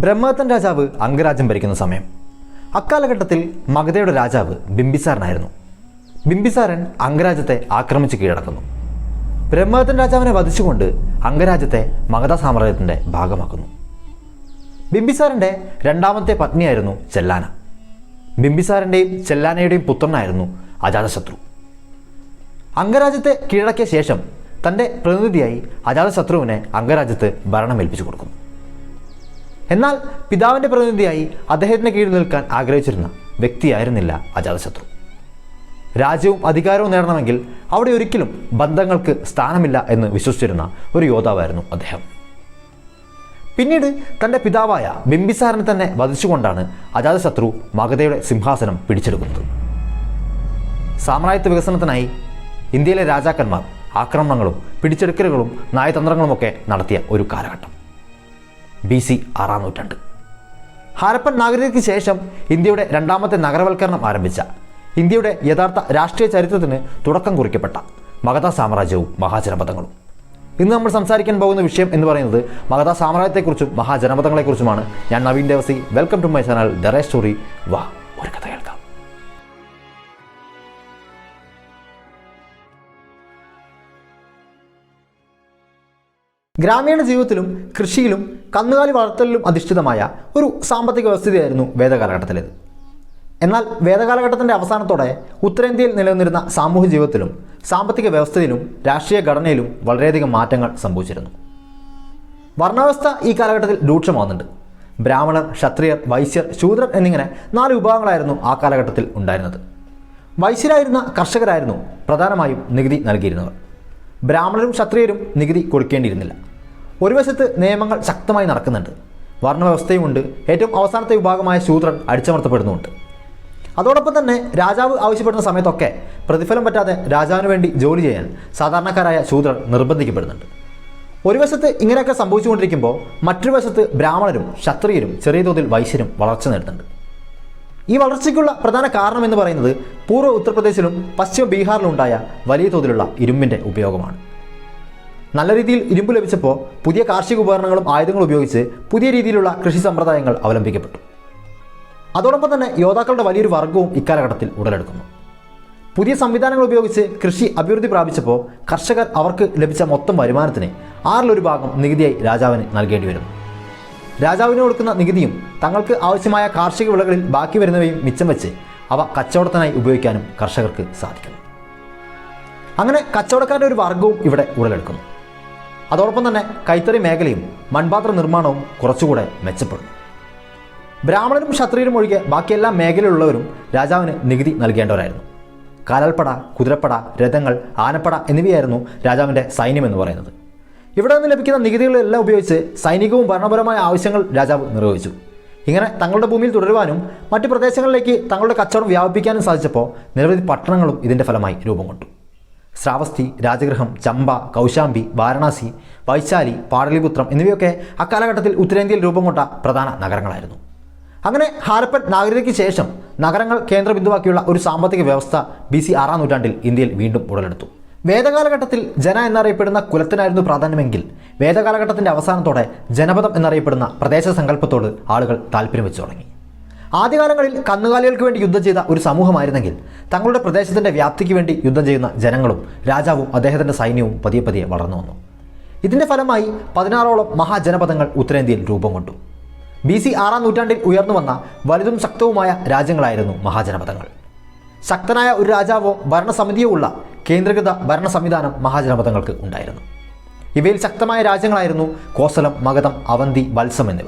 ബ്രഹ്മദത്തൻ രാജാവ് അംഗരാജ്യം ഭരിക്കുന്ന സമയം. അക്കാലഘട്ടത്തിൽ മഗധയുടെ രാജാവ് ബിംബിസാരനായിരുന്നു. ബിംബിസാരൻ അംഗരാജ്യത്തെ ആക്രമിച്ച് കീഴടക്കുന്നു. ബ്രഹ്മതൻ രാജാവിനെ വധിച്ചുകൊണ്ട് അംഗരാജ്യത്തെ മഗധ സാമ്രാജ്യത്തിന്റെ ഭാഗമാക്കുന്നു. ബിംബിസാരന്റെ രണ്ടാമത്തെ പത്നിയായിരുന്നു ചെല്ലാന. ബിംബിസാരന്റെയും ചെല്ലാനയുടെയും പുത്രനായിരുന്നു അജാതശത്രു. അംഗരാജ്യത്തെ കീഴടക്കിയ ശേഷം തന്റെ പ്രതിനിധിയായി അജാതശത്രുവിനെ അംഗരാജ്യത്ത് ഭരണം ഏൽപ്പിച്ചു കൊടുക്കുന്നു. എന്നാൽ പിതാവിന്റെ പ്രതിനിധിയായി അദ്ദേഹത്തിന് കീഴിൽ നിൽക്കാൻ ആഗ്രഹിച്ചിരുന്ന വ്യക്തിയായിരുന്നില്ല അജാതശത്രു. രാജ്യവും അധികാരവും നേടണമെങ്കിൽ അവിടെ ഒരിക്കലും ബന്ധങ്ങൾക്ക് സ്ഥാനമില്ല എന്ന് വിശ്വസിച്ചിരുന്ന ഒരു യോദ്ധാവായിരുന്നു അദ്ദേഹം. പിന്നീട് തന്റെ പിതാവായ ബിംബിസാരനെ തന്നെ വധിച്ചുകൊണ്ടാണ് അജാതശത്രു മഗധയുടെ സിംഹാസനം പിടിച്ചെടുക്കുന്നത്. സാമ്രാജ്യത്വ വികസനത്തിനായി ഇന്ത്യയിലെ രാജാക്കന്മാർ ആക്രമണങ്ങളും പിടിച്ചെടുക്കലുകളും നയതന്ത്രങ്ങളുമൊക്കെ നടത്തിയ ഒരു കാലഘട്ടം. ബി സി ആറാം നൂറ്റാണ്ട് ഹാരപ്പൻ നാഗരികതയ്ക്ക് ശേഷം ഇന്ത്യയുടെ രണ്ടാമത്തെ നഗരവൽക്കരണം ആരംഭിച്ച ഇന്ത്യയുടെ യഥാർത്ഥ രാഷ്ട്രീയ ചരിത്രത്തിന് തുടക്കം കുറിക്കപ്പെട്ട മഗധ സാമ്രാജ്യവും മഹാജനപഥങ്ങളും ഇന്ന് നമ്മൾ സംസാരിക്കാൻ പോകുന്ന വിഷയം എന്ന് പറയുന്നത് മഗധ സാമ്രാജ്യത്തെക്കുറിച്ചും മഹാജനപഥങ്ങളെക്കുറിച്ചുമാണ് ഞാൻ Naveen Devasi welcome to my channel the rare story. വാ ഒരു കഥ ഗ്രാമീണ ജീവിതത്തിലും കൃഷിയിലും കന്നുകാലി വളർത്തലിലും അധിഷ്ഠിതമായ ഒരു സാമ്പത്തിക വ്യവസ്ഥിതിയായിരുന്നു വേദകാലഘട്ടത്തിലേത്. എന്നാൽ വേദകാലഘട്ടത്തിന്റെ അവസാനത്തോടെ ഉത്തരേന്ത്യയിൽ നിലനിന്നിരുന്ന സാമൂഹ്യ ജീവിതത്തിലും സാമ്പത്തിക വ്യവസ്ഥയിലും രാഷ്ട്രീയ ഘടനയിലും വളരെയധികം മാറ്റങ്ങൾ സംഭവിച്ചിരുന്നു. വർണവ്യവസ്ഥ ഈ കാലഘട്ടത്തിൽ രൂക്ഷമാകുന്നുണ്ട് ബ്രാഹ്മണർ ക്ഷത്രിയർ വൈശ്യർ ശൂദ്രർ എന്നിങ്ങനെ നാല് വിഭാഗങ്ങളായിരുന്നു ആ കാലഘട്ടത്തിൽ ഉണ്ടായിരുന്നത്. വൈശ്യരായിരുന്ന കർഷകരായിരുന്നു പ്രധാനമായും നികുതി നൽകിയിരുന്നത്. ബ്രാഹ്മണരും ക്ഷത്രിയരും നികുതി കൊടുക്കേണ്ടിയിരുന്നില്ല. ഒരു വശത്ത് നിയമങ്ങൾ ശക്തമായി നടക്കുന്നുണ്ട്. വർണവ്യവസ്ഥയുമുണ്ട് ഏറ്റവും അവസാനത്തെ വിഭാഗമായ ശൂദ്രൻ അടിച്ചമർത്തപ്പെടുന്നുണ്ട് അതോടൊപ്പം തന്നെ രാജാവ് ആവശ്യപ്പെടുന്ന സമയത്തൊക്കെ പ്രതിഫലം പറ്റാതെ രാജാവിന് വേണ്ടി ജോലി ചെയ്യാൻ സാധാരണക്കാരായ ശൂദ്രർ നിർബന്ധിക്കപ്പെടുന്നുണ്ട്. ഒരു വശത്ത് ഇങ്ങനെയൊക്കെ സംഭവിച്ചുകൊണ്ടിരിക്കുമ്പോൾ മറ്റൊരു വശത്ത് ബ്രാഹ്മണരും ക്ഷത്രിയരും ചെറിയ തോതിൽ വൈശ്യരും വളർച്ച നേടുന്നുണ്ട്. ഈ വളർച്ചയ്ക്കുള്ള പ്രധാന കാരണം എന്ന് പറയുന്നത് പൂർവ ഉത്തർപ്രദേശിലും പശ്ചിമ ബീഹാറിലും ഉണ്ടായ വലിയ തോതിലുള്ള ഇരുമ്പിന്റെ ഉപയോഗമാണ്. നല്ല രീതിയിൽ ഇരുമ്പ് ലഭിച്ചപ്പോൾ പുതിയ കാർഷിക ഉപകരണങ്ങളും ആയുധങ്ങളും ഉപയോഗിച്ച് പുതിയ രീതിയിലുള്ള കൃഷി സമ്പ്രദായങ്ങൾ അവലംബിക്കപ്പെട്ടു. അതോടൊപ്പം തന്നെ യോദ്ധാക്കളുടെ വലിയൊരു വർഗവും ഇക്കാലഘട്ടത്തിൽ ഉടലെടുക്കുന്നു. പുതിയ സംവിധാനങ്ങൾ ഉപയോഗിച്ച് കൃഷി അഭിവൃദ്ധി പ്രാപിച്ചപ്പോൾ കർഷകർ അവർക്ക് ലഭിച്ച മൊത്തം വരുമാനത്തിന് ആറിലൊരു ഭാഗം നികുതിയായി രാജാവിന് നൽകേണ്ടി വരുന്നു. രാജാവിന് കൊടുക്കുന്ന നികുതിയും തങ്ങൾക്ക് ആവശ്യമായ കാർഷിക വിളകളിൽ ബാക്കി വരുന്നവയും മിച്ചം വെച്ച് അവ കച്ചവടത്തിനായി ഉപയോഗിക്കാനും കർഷകർക്ക് സാധിക്കുന്നു. അങ്ങനെ കച്ചവടക്കാരുടെ ഒരു വർഗവും ഇവിടെ ഉടലെടുക്കുന്നു. അതോടൊപ്പം തന്നെ കൈത്തറി മേഖലയും മൺപാത്ര നിർമ്മാണവും കുറച്ചുകൂടെ മെച്ചപ്പെടുന്നു ബ്രാഹ്മണരും ക്ഷത്രിയരും ഒഴികെ ബാക്കി എല്ലാ മേഖലയിലുള്ളവരും രാജാവിന് നികുതി നൽകേണ്ടവരായിരുന്നു. കാലാൽപ്പട കുതിരപ്പട രഥങ്ങൾ ആനപ്പട എന്നിവയായിരുന്നു രാജാവിന്റെ സൈന്യം എന്ന് പറയുന്നത്. ഇവിടെ നിന്ന് ലഭിക്കുന്ന നികുതികളെല്ലാം ഉപയോഗിച്ച് സൈനികവും ഭരണപരമായ ആവശ്യങ്ങൾ രാജാവ് നിർവഹിച്ചു. ഇങ്ങനെ തങ്ങളുടെ ഭൂമിയിൽ തുടരുവാനും മറ്റ് പ്രദേശങ്ങളിലേക്ക് തങ്ങളുടെ കച്ചവടം വ്യാപിപ്പിക്കാനും സാധിച്ചപ്പോൾ നിരവധി പട്ടണങ്ങളും ഇതിന്റെ ഫലമായി രൂപം കൊണ്ടു ശ്രാവസ്തി രാജഗൃഹം ചമ്പ കൗശാംബി വാരണാസി വൈശാലി പാടലിപുത്രം എന്നിവയൊക്കെ അക്കാലഘട്ടത്തിൽ ഉത്തരേന്ത്യയിൽ രൂപം കൊണ്ട പ്രധാന നഗരങ്ങളായിരുന്നു. അങ്ങനെ ഹാരപ്പൻ നാഗരികതയ്ക്ക് ശേഷം നഗരങ്ങൾ കേന്ദ്രബിന്ദുവാക്കിയുള്ള ഒരു സാമ്പത്തിക വ്യവസ്ഥ ബി സി ആറാം നൂറ്റാണ്ടിൽ ഇന്ത്യയിൽ വീണ്ടും ഉടലെടുത്തു. വേദകാലഘട്ടത്തിൽ ജന എന്നറിയപ്പെടുന്ന കുലത്തിനായിരുന്നു പ്രാധാന്യമെങ്കിൽ വേദകാലഘട്ടത്തിന്റെ അവസാനത്തോടെ ജനപദം എന്നറിയപ്പെടുന്ന പ്രദേശ സങ്കല്പത്തോട് ആളുകൾ താല്പര്യം വെച്ചു തുടങ്ങി ആദ്യകാലങ്ങളിൽ കന്നുകാലികൾക്ക് വേണ്ടി യുദ്ധം ചെയ്ത ഒരു സമൂഹമായിരുന്നെങ്കിൽ തങ്ങളുടെ പ്രദേശത്തിന്റെ വ്യാപ്തിക്ക് വേണ്ടി യുദ്ധം ചെയ്യുന്ന ജനങ്ങളും രാജാവും അദ്ദേഹത്തിന്റെ സൈന്യവും പതിയെ പതിയെ വളർന്നു വന്നു. ഇതിന്റെ ഫലമായി പതിനാറോളം മഹാജനപദങ്ങൾ ഉത്തരേന്ത്യയിൽ രൂപം കൊണ്ടു. ബി സി ആറാം നൂറ്റാണ്ടിൽ ഉയർന്നു വന്ന വലുതും ശക്തവുമായ രാജ്യങ്ങളായിരുന്നു മഹാജനപദങ്ങൾ. ശക്തനായ ഒരു രാജാവോ ഭരണസമിതിയോ ഉള്ള കേന്ദ്രീകൃത ഭരണ സംവിധാനം മഹാജനപദങ്ങൾക്ക് ഉണ്ടായിരുന്നു. ഇവയിൽ ശക്തമായ രാജ്യങ്ങളായിരുന്നു കോസലം മഗധം അവന്തി വത്സം എന്നിവ.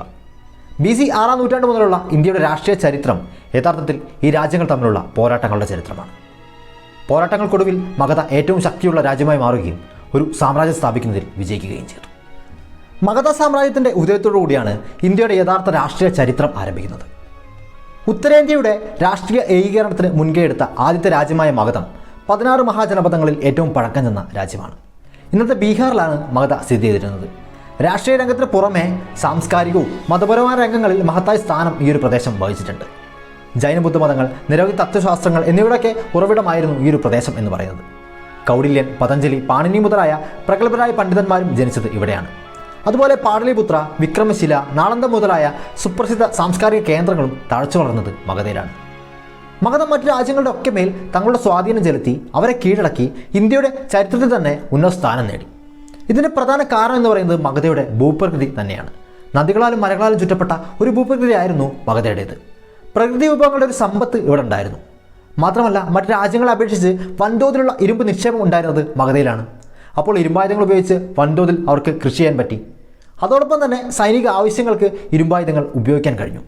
ബി സി ആറാം നൂറ്റാണ്ട് മുതലുള്ള ഇന്ത്യയുടെ രാഷ്ട്രീയ ചരിത്രം യഥാർത്ഥത്തിൽ ഈ രാജ്യങ്ങൾ തമ്മിലുള്ള പോരാട്ടങ്ങളുടെ ചരിത്രമാണ്. പോരാട്ടങ്ങൾക്കൊടുവിൽ മഗധ ഏറ്റവും ശക്തിയുള്ള രാജ്യമായി മാറുകയും ഒരു സാമ്രാജ്യം സ്ഥാപിക്കുന്നതിൽ വിജയിക്കുകയും ചെയ്തു. മഗധ സാമ്രാജ്യത്തിന്റെ ഉദയത്തോടു കൂടിയാണ് ഇന്ത്യയുടെ യഥാർത്ഥ രാഷ്ട്രീയ ചരിത്രം ആരംഭിക്കുന്നത്. ഉത്തരേന്ത്യയുടെ രാഷ്ട്രീയ ഏകീകരണത്തിന് മുൻകൈ എടുത്ത ആദ്യത്തെ രാജ്യമായ മഗധം പതിനാറ് മഹാജനപദങ്ങളിൽ ഏറ്റവും പഴക്കം ചെന്ന രാജ്യമാണ്. ഇന്നത്തെ ബീഹാറിലാണ് മഗധ സ്ഥിതി ചെയ്തിരുന്നത്. രാഷ്ട്രീയ രംഗത്തിന് പുറമെ സാംസ്കാരികവും മതപരമായ രംഗങ്ങളിൽ മഹത്തായ സ്ഥാനം ഈ ഒരു പ്രദേശം വഹിച്ചിട്ടുണ്ട്. ജൈന ബുദ്ധമതങ്ങൾ നിരവധി തത്വശാസ്ത്രങ്ങൾ എന്നിവയുടെയൊക്കെ ഉറവിടമായിരുന്നു ഈ ഒരു പ്രദേശം എന്ന് പറയുന്നത്. കൗടില്യൻ പതഞ്ജലി പാണിനി മുതലായ പ്രഗത്ഭരായ പണ്ഡിതന്മാരും ജനിച്ചത് ഇവിടെയാണ്. അതുപോലെ പാടലിപുത്ര വിക്രമശില നാളന്ദ മുതലായ സുപ്രസിദ്ധ സാംസ്കാരിക കേന്ദ്രങ്ങളും തഴച്ചു വളർന്നത് മഗധയിലാണ്. മഗധ മറ്റു രാജ്യങ്ങളുടെ ഒക്കെ മേൽ തങ്ങളുടെ സ്വാധീനം ചെലുത്തി അവരെ കീഴടക്കി ഇന്ത്യയുടെ ചരിത്രത്തിൽ തന്നെ ഉന്നത സ്ഥാനം നേടി. ഇതിന്റെ പ്രധാന കാരണം എന്ന് പറയുന്നത് മഗധയുടെ ഭൂപ്രകൃതി തന്നെയാണ്. നദികളാലും മരങ്ങളാലും ചുറ്റപ്പെട്ട ഒരു ഭൂപ്രകൃതി ആയിരുന്നു മഗധയുടേത്. പ്രകൃതി വിഭവങ്ങളുടെ ഒരു സമ്പത്ത് ഇവിടെ ഉണ്ടായിരുന്നു. മാത്രമല്ല മറ്റ് രാജ്യങ്ങളെ അപേക്ഷിച്ച് വൻതോതിലുള്ള ഇരുമ്പ് നിക്ഷേപം ഉണ്ടായിരുന്നത് മഗധയിലാണ്. അപ്പോൾ ഇരുമ്പായുധങ്ങൾ ഉപയോഗിച്ച് വൻതോതിൽ അവർക്ക് കൃഷി ചെയ്യാൻ പറ്റി. അതോടൊപ്പം തന്നെ സൈനിക ആവശ്യങ്ങൾക്ക് ഇരുമ്പായുധങ്ങൾ ഉപയോഗിക്കാൻ കഴിഞ്ഞു.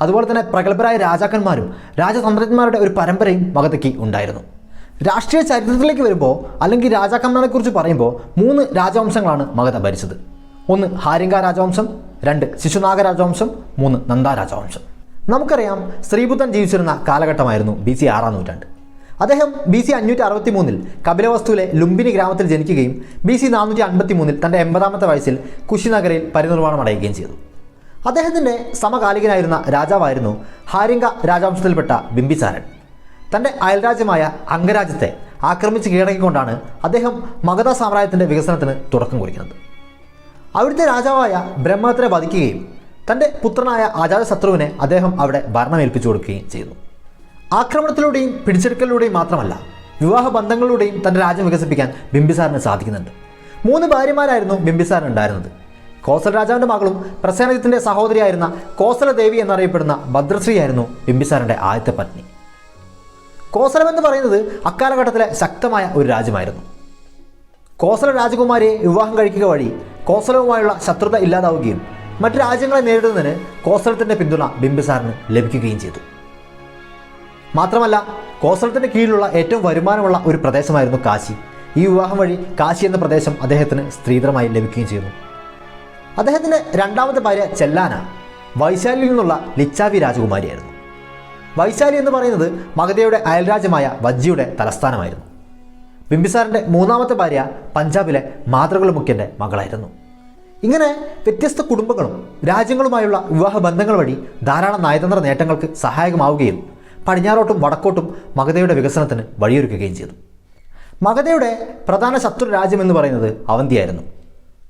അതുപോലെ തന്നെ പ്രഗത്ഭരായ രാജാക്കന്മാരും രാജതന്ത്രജ്ഞന്മാരുടെ ഒരു പരമ്പരയും മഗധയ്ക്ക് ഉണ്ടായിരുന്നു. രാഷ്ട്രീയ ചരിത്രത്തിലേക്ക് വരുമ്പോൾ അല്ലെങ്കിൽ രാജാക്കന്മാരെക്കുറിച്ച് പറയുമ്പോൾ മൂന്ന് രാജവംശങ്ങളാണ് മഗധ ഭരിച്ചത്. ഒന്ന് ഹാരിങ്ക രാജവംശം രണ്ട് ശിശുനാഗ രാജവംശം മൂന്ന് നന്ദ രാജവംശം. നമുക്കറിയാം ശ്രീബുദ്ധൻ ജീവിച്ചിരുന്ന കാലഘട്ടമായിരുന്നു ബി സി ആറാം നൂറ്റാണ്ട്. അദ്ദേഹം ബി സി അഞ്ഞൂറ്റി അറുപത്തി മൂന്നിൽ കപിലവസ്തുവിലെ ലുംബിനി ഗ്രാമത്തിൽ ജനിക്കുകയും ബി സി നാനൂറ്റി അൻപത്തി മൂന്നിൽ തന്റെ എൺപതാമത്തെ വയസ്സിൽ കുശിനഗരയിൽ പരിനിർവാണം അടയുകയും ചെയ്തു. അദ്ദേഹത്തിന്റെ സമകാലികനായിരുന്ന രാജാവായിരുന്നു ഹാരിങ്ക രാജവംശത്തിൽപ്പെട്ട ബിംബിസാരൻ. തന്റെ അയൽരാജ്യമായ അംഗരാജ്യത്തെ ആക്രമിച്ച് കീഴടക്കിക്കൊണ്ടാണ് അദ്ദേഹം മഗധ സാമ്രാജ്യത്തിന്റെ വികസനത്തിന് തുടക്കം കുറിക്കുന്നത്. അവിടുത്തെ രാജാവായ ബ്രഹ്മത്തിനെ വധിക്കുകയും തന്റെ പുത്രനായ അജാതശത്രുവിനെ അദ്ദേഹം അവിടെ ഭരണമേൽപ്പിച്ചു കൊടുക്കുകയും ചെയ്തു ആക്രമണത്തിലൂടെയും പിടിച്ചെടുക്കലിലൂടെയും മാത്രമല്ല വിവാഹ ബന്ധങ്ങളിലൂടെയും തന്റെ രാജ്യം വികസിപ്പിക്കാൻ ബിംബിസാറിന് സാധിക്കുന്നുണ്ട്. മൂന്ന് ഭാര്യമാരായിരുന്നു ബിംബിസാറിന് ഉണ്ടായിരുന്നത്. കോസൽ രാജാവിന്റെ മകളും പ്രസേനജിത്തിന്റെ സഹോദരിയായിരുന്ന കോസല ദേവി എന്നറിയപ്പെടുന്ന ഭദ്രശ്രീയായിരുന്നു ബിംബിസാറിന്റെ ആദ്യത്തെ പത്നി. കോസലം എന്ന് പറയുന്നത് അക്കാലഘട്ടത്തിലെ ശക്തമായ ഒരു രാജ്യമായിരുന്നു. കോസല രാജകുമാരിയെ വിവാഹം കഴിക്കുക വഴി കോസലവുമായുള്ള ശത്രുത ഇല്ലാതാവുകയും മറ്റു രാജ്യങ്ങളെ നേരിടുന്നതിന് കോസലത്തിന്റെ പിന്തുണ ബിംബിസാറിന് ലഭിക്കുകയും ചെയ്തു. മാത്രമല്ല കോസലത്തിന്റെ കീഴിലുള്ള ഏറ്റവും വരുമാനമുള്ള ഒരു പ്രദേശമായിരുന്നു കാശി. ഈ വിവാഹം വഴി കാശി എന്ന പ്രദേശം അദ്ദേഹത്തിന് സ്ത്രീധനമായി ലഭിക്കുകയും ചെയ്തു. അദ്ദേഹത്തിന്റെ രണ്ടാമത്തെ ഭാര്യ ചെല്ലാന വൈശാലിയിൽ നിന്നുള്ള ലിച്ചാവി രാജകുമാരിയായിരുന്നു. വൈശാലി എന്ന് പറയുന്നത് മഗധയുടെ അയൽരാജ്യമായ വജ്ജിയുടെ തലസ്ഥാനമായിരുന്നു. ബിംബിസാറിന്റെ മൂന്നാമത്തെ ഭാര്യ പഞ്ചാബിലെ മാതൃകുലമുഖ്യന്റെ മകളായിരുന്നു. ഇങ്ങനെ വ്യത്യസ്ത കുടുംബങ്ങളും രാജ്യങ്ങളുമായുള്ള വിവാഹ ബന്ധങ്ങൾ വഴി ധാരാളം നയതന്ത്ര നേട്ടങ്ങൾക്ക് സഹായകമാവുകയും പടിഞ്ഞാറോട്ടും വടക്കോട്ടും മഗധയുടെ വികസനത്തിന് വഴിയൊരുക്കുകയും ചെയ്തു. മഗധയുടെ പ്രധാന ശത്രു രാജ്യം എന്ന് പറയുന്നത് അവന്തിയായിരുന്നു.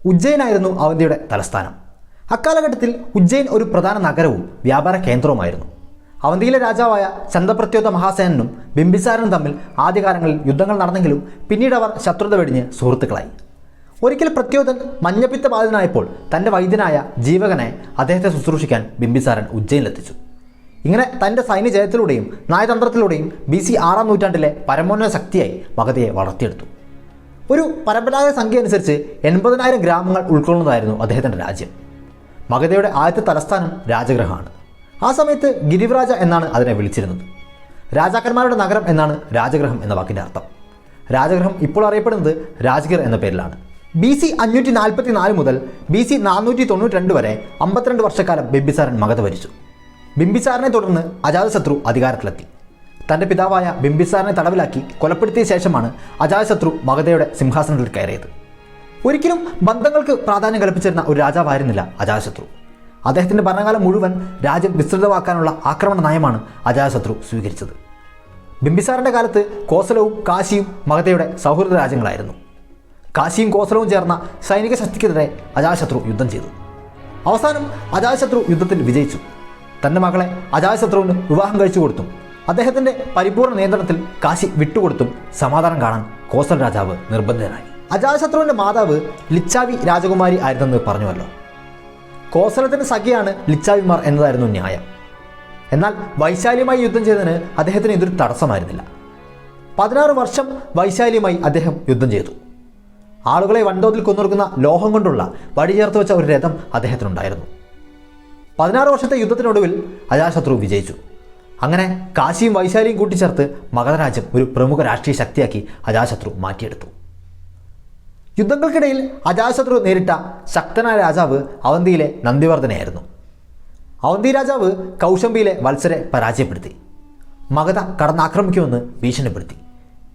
ഉജ്ജയിനായിരുന്നു അവന്തിയുടെ തലസ്ഥാനം. അക്കാലഘട്ടത്തിൽ ഉജ്ജയിൻ ഒരു പ്രധാന നഗരവും വ്യാപാര കേന്ദ്രവുമായിരുന്നു. അവന്തിയിലെ രാജാവായ ചന്ദ്രപ്രത്യോത മഹാസേനനും ബിംബിസാരനും തമ്മിൽ ആദ്യകാലങ്ങളിൽ യുദ്ധങ്ങൾ നടന്നെങ്കിലും പിന്നീട് അവർ ശത്രുത വെടിഞ്ഞ് സുഹൃത്തുക്കളായി. ഒരിക്കൽ പ്രത്യോതൻ മഞ്ഞപ്പിത്ത ബാധിതനായപ്പോൾ തന്റെ വൈദ്യനായ ജീവകനെ അദ്ദേഹത്തെ ശുശ്രൂഷിക്കാൻ ബിംബിസാരൻ ഉജ്ജയിലെത്തിച്ചു. ഇങ്ങനെ തന്റെ സൈന്യജയത്തിലൂടെയും നയതന്ത്രത്തിലൂടെയും ബി സി ആറാം നൂറ്റാണ്ടിലെ പരമോന്നത ശക്തിയായി മഗധയെ വളർത്തിയെടുത്തു. ഒരു പരമ്പരാഗത സംഖ്യ അനുസരിച്ച് എൺപതിനായിരം ഗ്രാമങ്ങൾ ഉൾക്കൊള്ളുന്നതായിരുന്നു അദ്ദേഹത്തിന്റെ രാജ്യം. മഗധയുടെ ആദ്യത്തെ തലസ്ഥാനം രാജഗ്രഹമാണ് ആ സമയത്ത് ഗിരിവ്രാജ എന്നാണ് അതിനെ വിളിച്ചിരുന്നത്. രാജാക്കന്മാരുടെ നഗരം എന്നാണ് രാജഗ്രഹം എന്ന വാക്കിന്റെ അർത്ഥം. രാജഗ്രഹം ഇപ്പോൾ അറിയപ്പെടുന്നത് രാജ്ഗിർ എന്ന പേരിലാണ്. ബി സി അഞ്ഞൂറ്റി നാൽപ്പത്തി നാല് മുതൽ ബി സി നാനൂറ്റി തൊണ്ണൂറ്റി രണ്ട് വരെ അമ്പത്തിരണ്ട് വർഷക്കാലം ബിംബിസാരൻ മകത ഭരിച്ചു. ബിംബിസാരനെ തുടർന്ന് അജാതശത്രു അധികാരത്തിലെത്തി. തന്റെ പിതാവായ ബിംബിസാരനെ തടവിലാക്കി കൊലപ്പെടുത്തിയ ശേഷമാണ് അജാതശത്രു മഗധയുടെ സിംഹാസനത്തിൽ കയറിയത്. ഒരിക്കലും ബന്ധങ്ങൾക്ക് പ്രാധാന്യം കൽപ്പിച്ചിരുന്ന ഒരു രാജാവായിരുന്നില്ല അജാതശത്രു. അദ്ദേഹത്തിന്റെ ഭരണകാലം മുഴുവൻ രാജ്യം വിസ്തൃതമാക്കാനുള്ള ആക്രമണ നയമാണ് അജാതശത്രു സ്വീകരിച്ചത്. ബിംബിസാറിന്റെ കാലത്ത് കോസലവും കാശിയും മഗധയുടെ സൗഹൃദ രാജ്യങ്ങളായിരുന്നു. കാശിയും കോസലവും ചേർന്ന സൈനിക ശക്തിക്കെതിരെ അജാതശത്രു യുദ്ധം ചെയ്തു. അവസാനം അജാതശത്രു യുദ്ധത്തിൽ വിജയിച്ചു. തന്റെ മകളെ അജാതശത്രുവിന് വിവാഹം കഴിച്ചു കൊടുത്തും അദ്ദേഹത്തിന്റെ പരിപൂർണ നിയന്ത്രണത്തിൽ കാശി വിട്ടുകൊടുത്തും സമാധാനം കാണാൻ കോസൽ രാജാവ് നിർബന്ധിതനായി. അജാതശത്രുവിന്റെ മാതാവ് ലിച്ചാവി രാജകുമാരി ആയിരുന്നെന്ന് പറഞ്ഞുവല്ലോ. കോസലത്തിന് സഖിയാണ് ലിച്ചാവിമാർ എന്നതായിരുന്നു ന്യായം. എന്നാൽ വൈശാലിയുമായി യുദ്ധം ചെയ്തതിന് അദ്ദേഹത്തിന് ഇതൊരു തടസ്സമായിരുന്നില്ല. പതിനാറ് വർഷം വൈശാലിയുമായി അദ്ദേഹം യുദ്ധം ചെയ്തു. ആളുകളെ വൻതോതിൽ കൊന്നൊടുക്കുന്ന ലോഹം കൊണ്ടുള്ള വടി ചേർത്ത് വെച്ച ഒരു രഥം അദ്ദേഹത്തിനുണ്ടായിരുന്നു. പതിനാറ് വർഷത്തെ യുദ്ധത്തിനൊടുവിൽ അജാശത്രു വിജയിച്ചു. അങ്ങനെ കാശിയും വൈശാലിയും കൂട്ടിച്ചേർത്ത് മഗധരാജ്യം ഒരു പ്രമുഖ രാഷ്ട്രീയ ശക്തിയാക്കി അജാശത്രു മാറ്റിയെടുത്തു. യുദ്ധങ്ങൾക്കിടയിൽ അജാശത്രു നേരിട്ട ശക്തനായ രാജാവ് അവന്തിയിലെ നന്ദിവർദ്ധനയായിരുന്നു. അവന്തി രാജാവ് കൗശംബിയിലെ വത്സരെ പരാജയപ്പെടുത്തി. മഗധ കടന്നാക്രമിക്കുമെന്ന് ഭീഷണിപ്പെടുത്തി.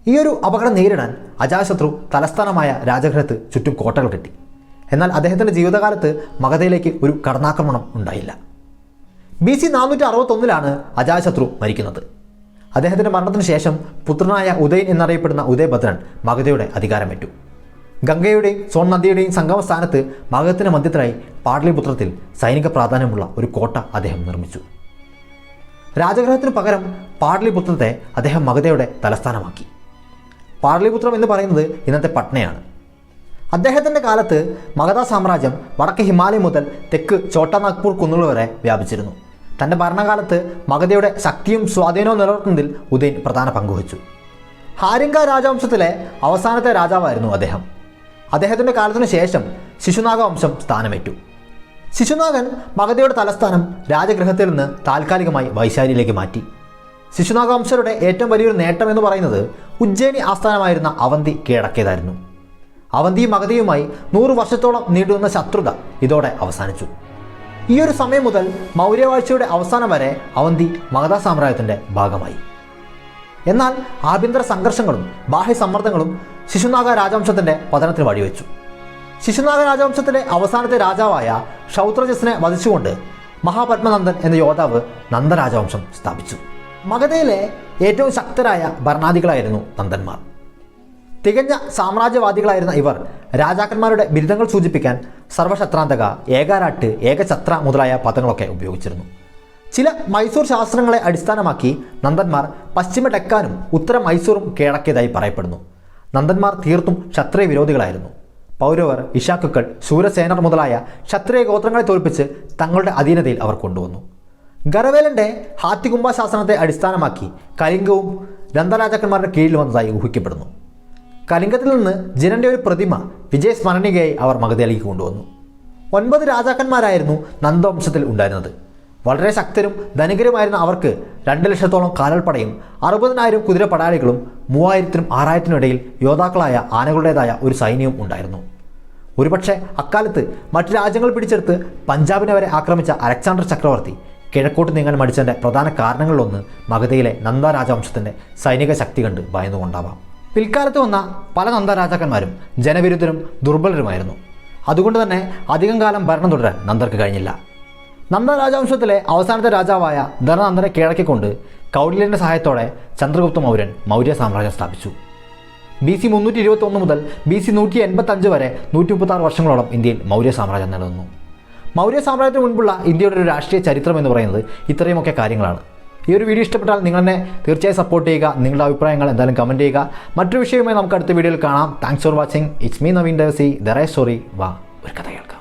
ഈ ഒരു അപകടം നേരിടാൻ അജാശത്രു തലസ്ഥാനമായ രാജഗൃഹത്ത് ചുറ്റും കോട്ടകൾ കെട്ടി. എന്നാൽ അദ്ദേഹത്തിന്റെ ജീവിതകാലത്ത് മഗധയിലേക്ക് ഒരു കടന്നാക്രമണം ഉണ്ടായില്ല. ബി സി നാനൂറ്റി അറുപത്തൊന്നിലാണ് അജാശത്രു മരിക്കുന്നത്. അദ്ദേഹത്തിന്റെ മരണത്തിന് ശേഷം പുത്രനായ ഉദയൻ എന്നറിയപ്പെടുന്ന ഉദയഭദ്രൻ മഗധയുടെ അധികാരമേറ്റു. ഗംഗയുടെയും സോൺ നദിയുടെയും സംഗമ സ്ഥാനത്ത് മഗധത്തിന് മധ്യത്തിലായി പാടലിപുത്രത്തിൽ സൈനിക പ്രാധാന്യമുള്ള ഒരു കോട്ട അദ്ദേഹം നിർമ്മിച്ചു. രാജഗ്രഹത്തിന് പകരം പാടലിപുത്രത്തെ അദ്ദേഹം മഗധയുടെ തലസ്ഥാനമാക്കി. പാടലിപുത്രം എന്ന് പറയുന്നത് ഇന്നത്തെ പട്നയാണ്. അദ്ദേഹത്തിന്റെ കാലത്ത് മഗധ സാമ്രാജ്യം വടക്ക് ഹിമാലയം മുതൽ തെക്ക് ചോട്ടാനാഗ്പൂർ കുന്നുകൾ വരെ വ്യാപിച്ചിരുന്നു. തന്റെ ഭരണകാലത്ത് മഗധയുടെ ശക്തിയും സ്വാധീനവും നിലനിർത്തുന്നതിൽ ഉദയൻ പ്രധാന പങ്കുവച്ചു ഹാരിംഗ രാജവംശത്തിലെ അവസാനത്തെ രാജാവായിരുന്നു അദ്ദേഹം. അദ്ദേഹത്തിന്റെ കാലത്തിനു ശേഷം ശിശുനാഗ വംശം സ്ഥാനമേറ്റു. ശിശുനാഗൻ മഗധയുടെ തലസ്ഥാനം രാജഗൃഹത്തിൽ നിന്ന് താൽക്കാലികമായി വൈശാലിയിലേക്ക് മാറ്റി. ശിശുനാഗവംശരുടെ ഏറ്റവും വലിയൊരു നേട്ടം എന്ന് പറയുന്നത് ഉജ്ജയിനി ആസ്ഥാനമായിരുന്ന അവന്തി കീഴടക്കിയതായിരുന്നു. അവന്തി മഗധയുമായി നൂറ് വർഷത്തോളം നീണ്ടുവന്ന ശത്രുത ഇതോടെ അവസാനിച്ചു. ഈ ഒരു സമയം മുതൽ മൗര്യവാഴ്ചയുടെ അവസാനം വരെ അവന്തി മഗധ സാമ്രാജ്യത്തിന്റെ ഭാഗമായി. എന്നാൽ ആഭ്യന്തര സംഘർഷങ്ങളും ബാഹ്യ സമ്മർദ്ദങ്ങളും ശിശുനാഗ രാജവംശത്തിന്റെ പതനത്തിന് വഴിവെച്ചു. ശിശുനാഗ രാജവംശത്തിലെ അവസാനത്തെ രാജാവായ ഷൗത്രജസിനെ വധിച്ചുകൊണ്ട് മഹാപത്മനന്ദൻ എന്ന യോദ്ധാവ് നന്ദരാജവംശം സ്ഥാപിച്ചു. മഗധയിലെ ഏറ്റവും ശക്തരായ ഭരണാധികളായിരുന്നു നന്ദന്മാർ. തികഞ്ഞ സാമ്രാജ്യവാദികളായിരുന്ന ഇവർ രാജാക്കന്മാരുടെ ബിരുദങ്ങൾ സൂചിപ്പിക്കാൻ സർവശത്രാന്തക ഏകാരാട്ട് ഏകഛത്ര മുതലായ പദങ്ങളൊക്കെ ഉപയോഗിച്ചിരുന്നു. ചില മൈസൂർ ശാസ്ത്രങ്ങളെ അടിസ്ഥാനമാക്കി നന്ദന്മാർ പശ്ചിമ ഡെക്കാനും ഉത്തര മൈസൂറും കീഴടക്കിയതായി പറയപ്പെടുന്നു. നന്ദന്മാർ തീർത്തും ക്ഷത്രിയ വിരോധികളായിരുന്നു. പൗരവർ ഇഷാക്കുക്കൾ ശൂരസേനർ മുതലായ ക്ഷത്രിയ ഗോത്രങ്ങളെ തോൽപ്പിച്ച് തങ്ങളുടെ അധീനതയിൽ അവർ കൊണ്ടുവന്നു. ഗരവേലന്റെ ഹാത്തികുംഭ ശാസനത്തെ അടിസ്ഥാനമാക്കി കലിംഗവും രന്ധരാജാക്കന്മാരുടെ കീഴിൽ വന്നതായി ഊഹിക്കപ്പെടുന്നു. കലിംഗത്തിൽ നിന്ന് ജനന്റെ ഒരു പ്രതിമ വിജയസ്മരണികയായി അവർ മഗധയിലേക്ക് കൊണ്ടുവന്നു. ഒൻപത് രാജാക്കന്മാരായിരുന്നു നന്ദവംശത്തിൽ ഉണ്ടായിരുന്നത്. വളരെ ശക്തരും ധനികരുമായിരുന്ന അവർക്ക് രണ്ട് ലക്ഷത്തോളം കാലൽപ്പടയും അറുപതിനായിരം കുതിരപ്പടാളികളും മൂവായിരത്തിനും ആറായിരത്തിനും ഇടയിൽ യോദ്ധാക്കളായ ആനകളുടേതായ ഒരു സൈന്യവും ഉണ്ടായിരുന്നു. ഒരുപക്ഷെ അക്കാലത്ത് മറ്റു രാജ്യങ്ങൾ പിടിച്ചെടുത്ത് പഞ്ചാബിനെ വരെ ആക്രമിച്ച അലക്സാണ്ടർ ചക്രവർത്തി കിഴക്കോട്ട് നീങ്ങാൻ മടിച്ചതിന്റെ പ്രധാന കാരണങ്ങളിലൊന്ന് മഗധയിലെ നന്ദ രാജവംശത്തിന്റെ സൈനിക ശക്തി കണ്ട് ഭയന്നുകൊണ്ടാവാം. പിൽക്കാലത്ത് വന്ന പല നന്ദ രാജാക്കന്മാരും ജനവിരുദ്ധരും ദുർബലരുമായിരുന്നു. അതുകൊണ്ട് തന്നെ അധികം കാലം ഭരണം തുടരാൻ നന്ദർക്ക് കഴിഞ്ഞില്ല. നന്ദ രാജവംശത്തിലെ അവസാനത്തെ രാജാവായ ധനനന്ദനെ കിഴക്കിക്കൊണ്ട് കൗടില്യന്റെ സഹായത്തോടെ ചന്ദ്രഗുപ്ത മൗര്യൻ മൗര്യ സാമ്രാജ്യം സ്ഥാപിച്ചു. ബി സി മുന്നൂറ്റി ഇരുപത്തി ഒന്ന് മുതൽ ബി സി നൂറ്റി എൺപത്തഞ്ച് വരെ നൂറ്റി മുപ്പത്താറ് വർഷങ്ങളോളം ഇന്ത്യയിൽ മൗര്യ സാമ്രാജ്യം നിലനിന്നു. മൗര്യ സാമ്രാജ്യത്തിന് മുൻപുള്ള ഇന്ത്യയുടെ ഒരു രാഷ്ട്രീയ ചരിത്രം എന്ന് പറയുന്നത് ഇത്രയുമൊക്കെ കാര്യങ്ങളാണ്. ഈ ഒരു വീഡിയോ ഇഷ്ടപ്പെട്ടാൽ നിങ്ങൾ എന്നെ തീർച്ചയായും സപ്പോർട്ട് ചെയ്യുക നിങ്ങളുടെ അഭിപ്രായങ്ങൾ എന്തായാലും കമന്റ് ചെയ്യുക. മറ്റൊരു വിഷയവുമായി നമുക്ക് അടുത്ത വീഡിയോയിൽ കാണാം. Thanks for watching it's me Naveen Devasi the rare story വാ ഒരു കഥ കേൾക്കാം.